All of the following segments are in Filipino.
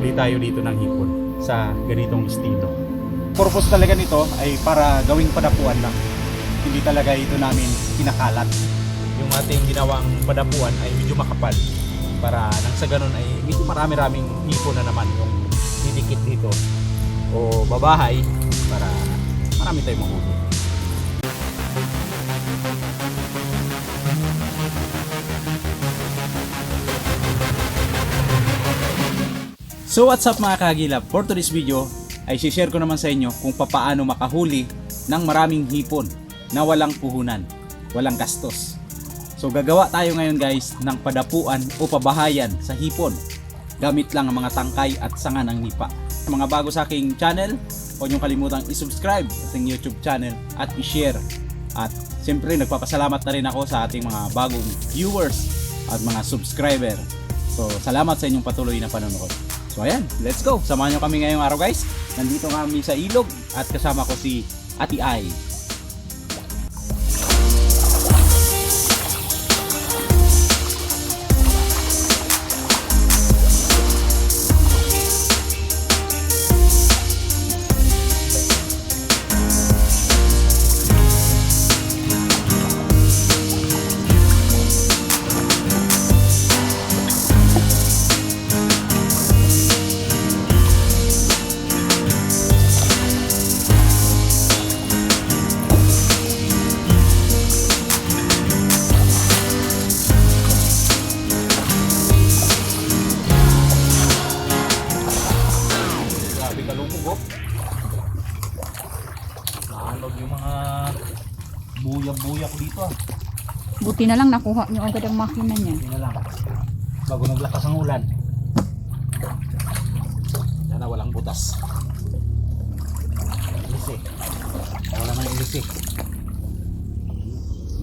makahuli tayo dito ng hipon sa ganitong estilo. Purpose talaga nito ay para gawing padapuan lang. Hindi talaga ito namin kinakalat. Yung ating ginawang padapuan ay medyo makapal para nang sa ganun ay medyo marami-raming hipon na naman yung didikit dito o babahay para marami tayong mahuli. So what's up mga kagilap? For today's video ay share ko naman sa inyo kung papaano makahuli ng maraming hipon na walang puhunan, walang gastos. So gagawa tayo ngayon guys ng padapuan o pabahayan sa hipon gamit lang ang mga tangkay at sanga ng nipa. Mga bago sa aking channel, huwag niyong kalimutang i-subscribe sa ating YouTube channel at i-share. At siyempre nagpapasalamat na rin ako sa ating mga bagong viewers at mga subscriber. So salamat sa inyong patuloy na panonood. So ayan, let's go. Samahan nyo kami ngayong araw guys. Nandito kami sa ilog at kasama ko si Ati Ai. Buti na lang nakuha niyo agad ang makina niya. Hindi na lang. Bago naglakas ang ulan. Sana walang butas. Ilisi. Wala man ilisi.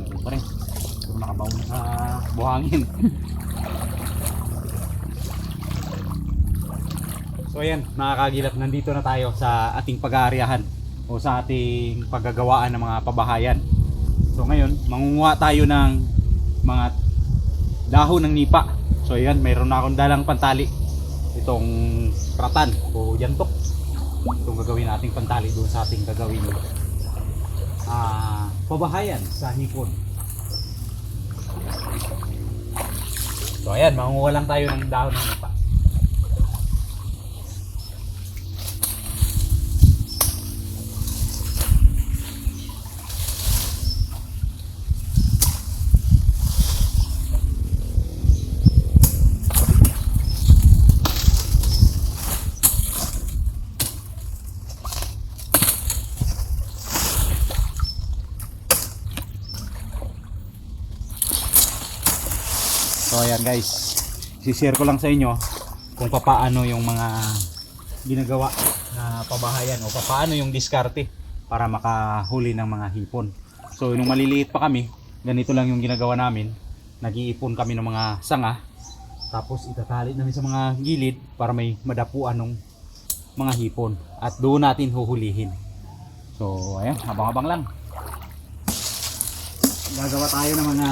Meron pa rin. Kung nakabaw na sa buhangin. so ayan, mga kagilap, nandito na tayo sa ating pag-aaryahan o sa ating paggagawaan ng mga pabahayan. So ngayon, mangunguha tayo ng mga dahon ng nipa. So ayan, mayroon na akong dalang pantali. Itong ratan o yantok. Itong gagawin nating pantali doon sa ating gagawin ah pabahayan sa hipon. So ayan, mangunguha lang tayo ng dahon ng nipa. So ayan guys, sishare ko lang sa inyo kung papaano yung mga ginagawa na pabahayan o papaano yung diskarte para makahuli ng mga hipon. So nung maliliit pa kami, ganito lang yung ginagawa namin. Nag-iipon kami ng mga sanga, tapos itatali namin sa mga gilid para may madapuan ng mga hipon at doon natin huhulihin. So ayan, habang-habang lang. Gagawa tayo ng mga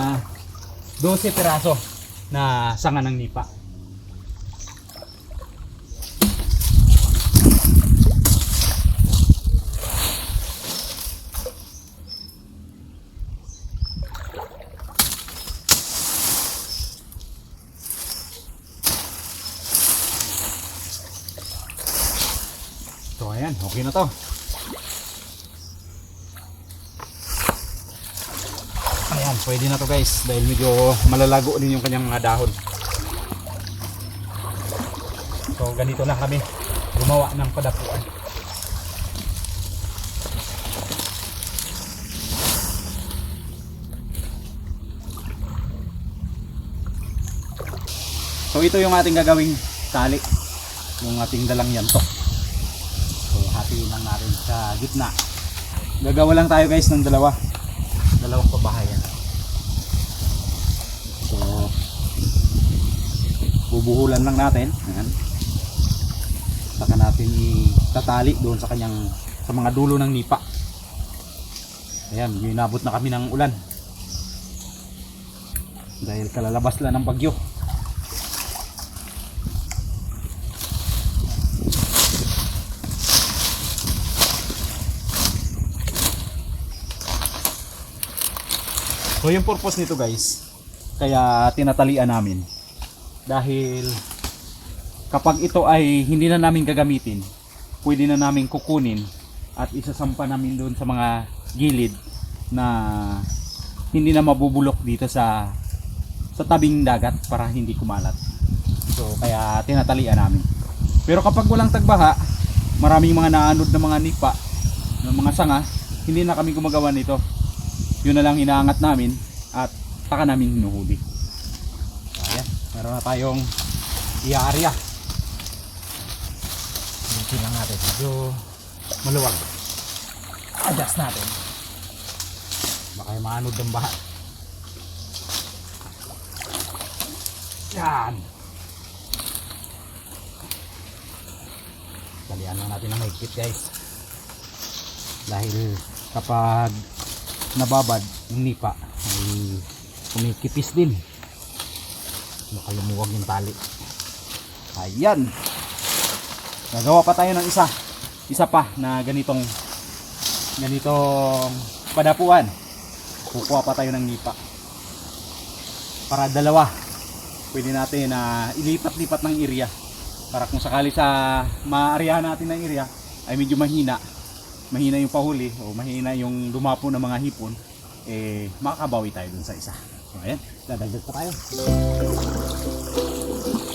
12 piraso na sanga ng nipa. So ayan, okay na to. Ayan, pwede na to guys dahil medyo malalago din yung kanyang dahon. So ganito lang kami gumawa ng padapuan. So ito yung ating gagawing tali. Yung ating dalang yantok. So hatiin lang natin sa gitna. Gagawa lang tayo guys ng dalawa dalawang pabahayan. bubuhulan lang natin. Ayan. Saka natin itatali doon sa kanyang sa mga dulo ng nipa. Ayan inabot na kami ng ulan. Dahil kalalabas lang ng bagyo. So yung purpose nito guys, kaya tinatalian namin. Dahil kapag ito ay hindi na namin gagamitin, pwede na namin kukunin at isasampa namin doon sa mga gilid na hindi na mabubulok dito sa sa tabing dagat para hindi kumalat. So kaya tinatalian namin. Pero kapag walang tagbaha, maraming mga naanod na mga nipa, ng mga sanga, hindi na kami gumagawa nito. Yun na lang inaangat namin at saka namin hinuhuli. Meron na tayong i-area. Dito lang natin. Medyo maluwag. Adjust natin. Baka yung maanod ng baha. Yan. Talian lang natin ng mahigpit guys. Dahil kapag nababad yung nipa ay kumikipis din. Baka lumuwag yung tali. Ayan. Nagawa pa tayo ng isa. Isa pa na ganitong ganitong padapuan. Kukuha pa tayo ng nipa. Para dalawa. Pwede natin na ilipat-lipat ng area. Para kung sakali sa maarihan natin ng area ay medyo mahina. Mahina yung pahuli o mahina yung dumapo ng mga hipon eh makakabawi tayo dun sa isa. So ayan, dadagdag pa tayo.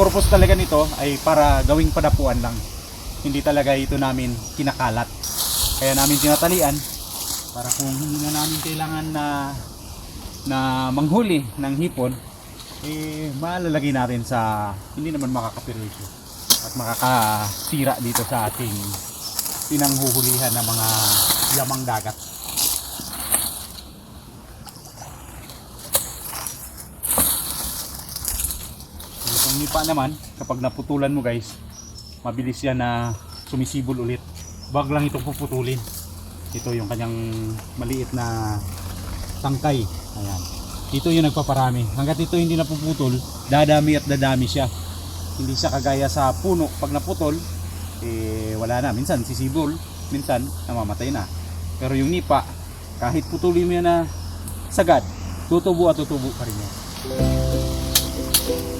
purpose talaga nito ay para gawing padapuan lang. Hindi talaga ito namin kinakalat. Kaya namin tinatalian para kung hindi na namin kailangan na na manghuli ng hipon, eh malalagay natin sa hindi naman makakaperwisyo at makakasira dito sa ating pinanghuhulihan ng mga yamang dagat. Nipa naman, kapag naputulan mo guys, mabilis yan na sumisibol ulit. Wag lang itong puputulin. Ito yung kanyang maliit na tangkay. Ayan. Ito yung nagpaparami. Hanggat ito hindi napuputol, dadami at dadami siya. Hindi siya kagaya sa puno. Pag naputol, eh wala na. Minsan sisibol, minsan namamatay na. Pero yung nipa, kahit putulin mo yan na sagad, tutubo at tutubo pa rin yan. So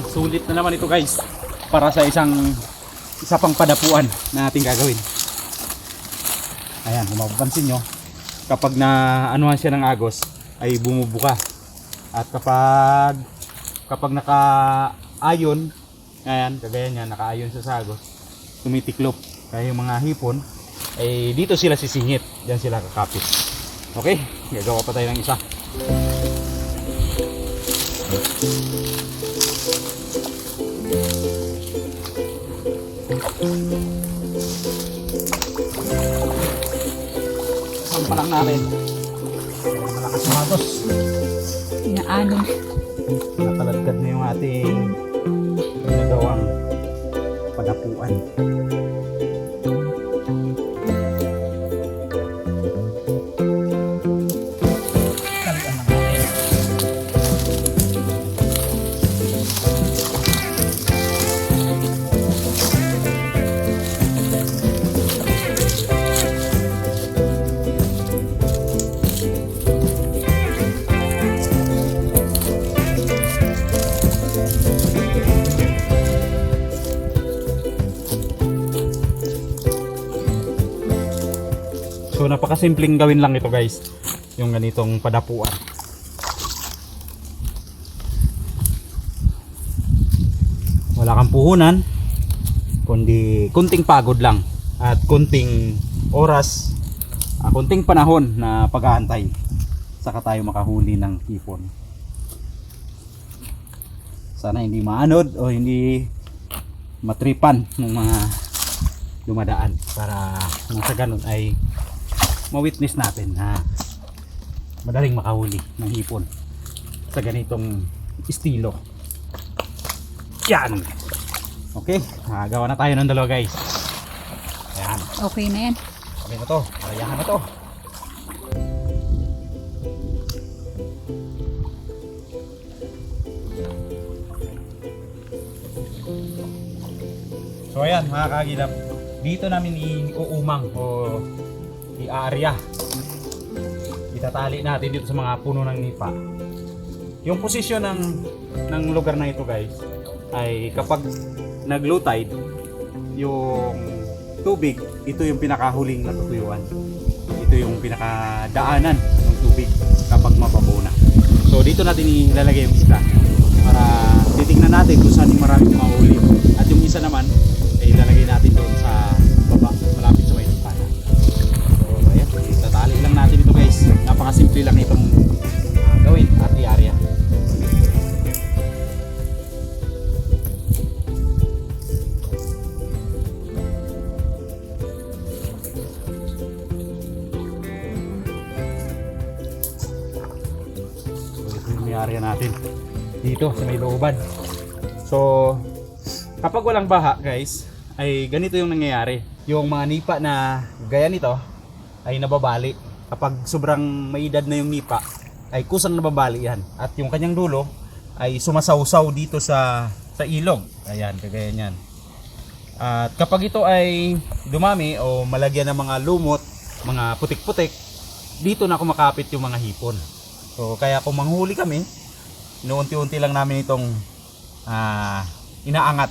ayan, sulit na naman ito guys para sa isang isa pang padapuan na ating gagawin. Ayan, kung mapapansin nyo, kapag na anuhan siya ng agos ay bumubuka. At kapag kapag naka-ayon, ayan, kagaya niya, naka-ayon siya sa agos, tumitiklop. Kaya yung mga hipon, ay dito sila sisingit. Diyan sila kakapit. Okay, gagawa pa tayo ng isa. Sampa lang natin. Malakas agos. Inaanon. Nataladkad na yung ating napakasimpleng gawin lang ito guys. Yung ganitong padapuan. Wala kang puhunan kundi kunting pagod lang at kunting oras, ah, kunting panahon na pag-aantay saka tayo makahuli ng hipon. Sana hindi maanod o hindi matripan ng mga dumadaan para nang sa ganun ay ma-witness natin na madaling makahuli ng hipon sa ganitong estilo. Yan! Okay, nakagawa na tayo ng dalawa guys. Ayan, Okay na yan. okay na to. Kalayahan na to. So ayan mga kagilap, dito namin iuumang o i-area. Itatali natin dito sa mga puno ng nipa. Yung posisyon ng ng lugar na ito guys ay kapag nag-low tide, yung tubig, ito yung pinakahuling natutuyuan. Ito yung pinakadaanan ng tubig kapag mababaw. So dito natin ilalagay yung isda para titingnan natin kung saan yung maraming mahuli. At yung isa naman, ay ilalagay natin doon sa Napakasimple lang itong ah, gawin at i-area. Area natin dito sa may looban. So, kapag walang baha guys, ay ganito yung nangyayari. Yung mga nipa na gaya nito ay nababali. Kapag sobrang may edad na yung nipa, ay kusang nababali yan. At yung kanyang dulo ay sumasawsaw dito sa sa ilog. Ayan, kagaya niyan. At kapag ito ay dumami o malagyan ng mga lumot, mga putik-putik, dito na kumakapit yung mga hipon. So kaya kung manghuli kami, inuunti-unti lang namin itong ah, inaangat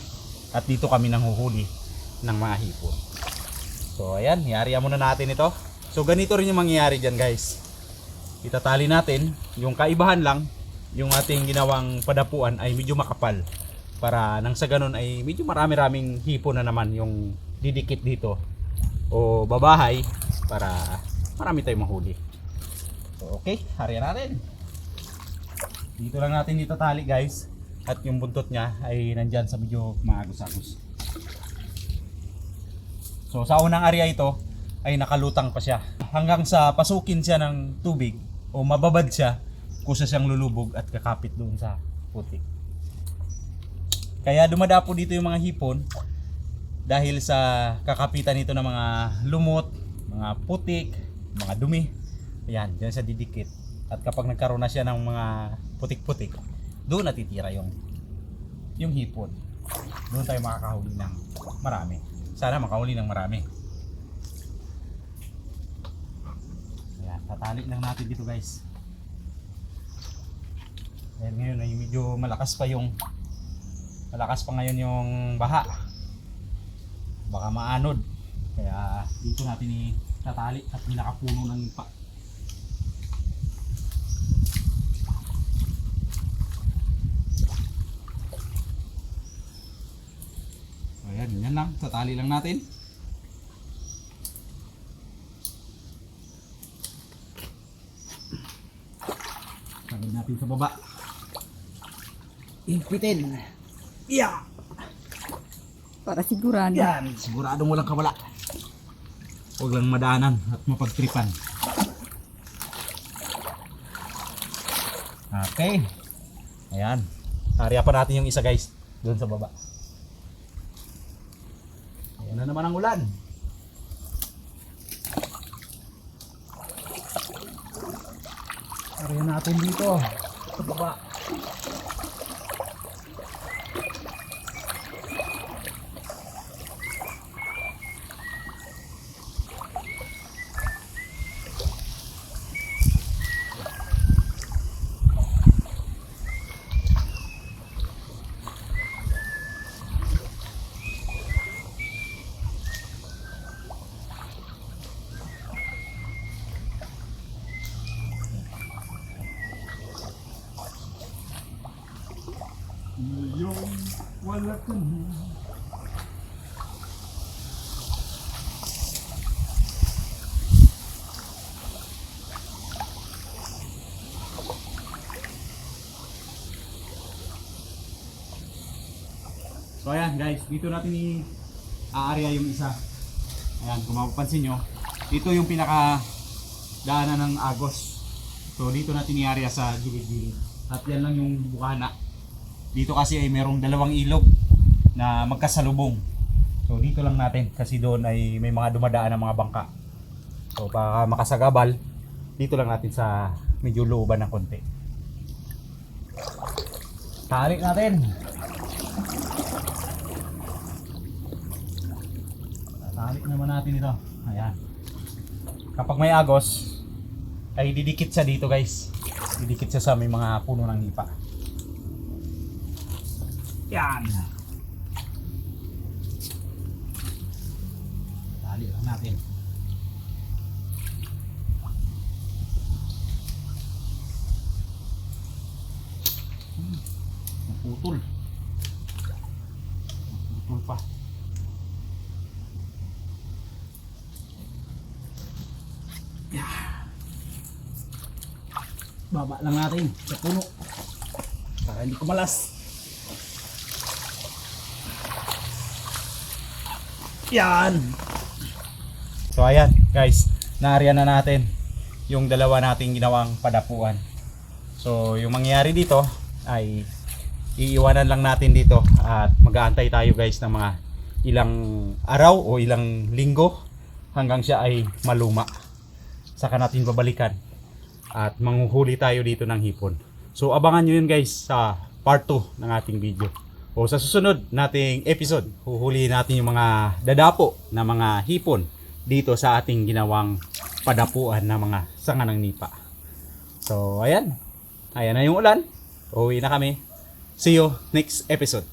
at dito kami nanghuhuli ng mga hipon. So ayan, iariya muna natin ito. So ganito rin yung mangyayari dyan guys. Itatali natin, yung kaibahan lang, yung ating ginawang padapuan ay medyo makapal. Para nang sa ganun ay medyo marami-raming hipon na naman yung didikit dito. O babahay para marami tayong mahuli. So okay, hariya natin. Dito lang natin dito tali guys. At yung buntot niya ay nandyan sa medyo maagos-agos. So sa unang area ito ay nakalutang pa siya. Hanggang sa pasukin siya ng tubig o mababad siya kusa siyang lulubog at kakapit doon sa putik. Kaya dumadapo dito yung mga hipon dahil sa kakapitan nito ng mga lumot, mga putik, mga dumi. Ayan, dyan sa didikit. At kapag nagkaroon na siya ng mga putik-putik, doon natitira yung yung hipon. Doon tayo makakahuli ng marami. Sana makahuli ng marami. Ayan, tatali lang natin dito guys. Ayan, ngayon ay medyo malakas pa yung malakas pa ngayon yung baha. Baka maanod. Kaya dito natin itatali at pinakapuno ng pa. Ayan, ganyan lang. Tatali lang natin. Natin sa baba. Impitin. Yeah! Para sigurado. Yan, sigurado mo lang kawala. Huwag lang madaanan at mapagtripan. Okay. Ayan. Area pa natin yung isa guys. Doon sa baba. Ayan na naman ang ulan. Area natin dito. Sa baba. So ayan guys, dito natin i-aarya yung isa. Ayan, kung mapapansin nyo, dito yung pinaka daanan ng Agos. So dito natin i-aarya sa gilid-gilid. At yan lang yung bukana. Dito kasi ay merong dalawang ilog na magkasalubong. So dito lang natin kasi doon ay may mga dumadaan ng mga bangka. So para makasagabal, dito lang natin sa medyo looban ng konti. Tarik natin. Tarik naman natin ito. Ayan. Kapag may agos, ay didikit siya dito guys. Didikit siya sa may mga puno ng nipa. Yan. Tali lang natin. Hmm, Naputol. Naputol pa. Baba lang natin sa puno. Para hindi kumalas. Yan. So ayan guys, naariyan na natin yung dalawa nating ginawang padapuan. So yung mangyayari dito ay iiwanan lang natin dito at mag-aantay tayo guys ng mga ilang araw o ilang linggo hanggang siya ay maluma. Saka natin babalikan at manghuhuli tayo dito ng hipon. So abangan nyo yun guys sa part 2 ng ating video. O sa susunod nating episode, huhuli natin yung mga dadapo na mga hipon dito sa ating ginawang padapuan ng mga sanga ng nipa. So ayan, ayan na yung ulan. Uwi na kami. See you next episode.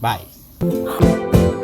Bye!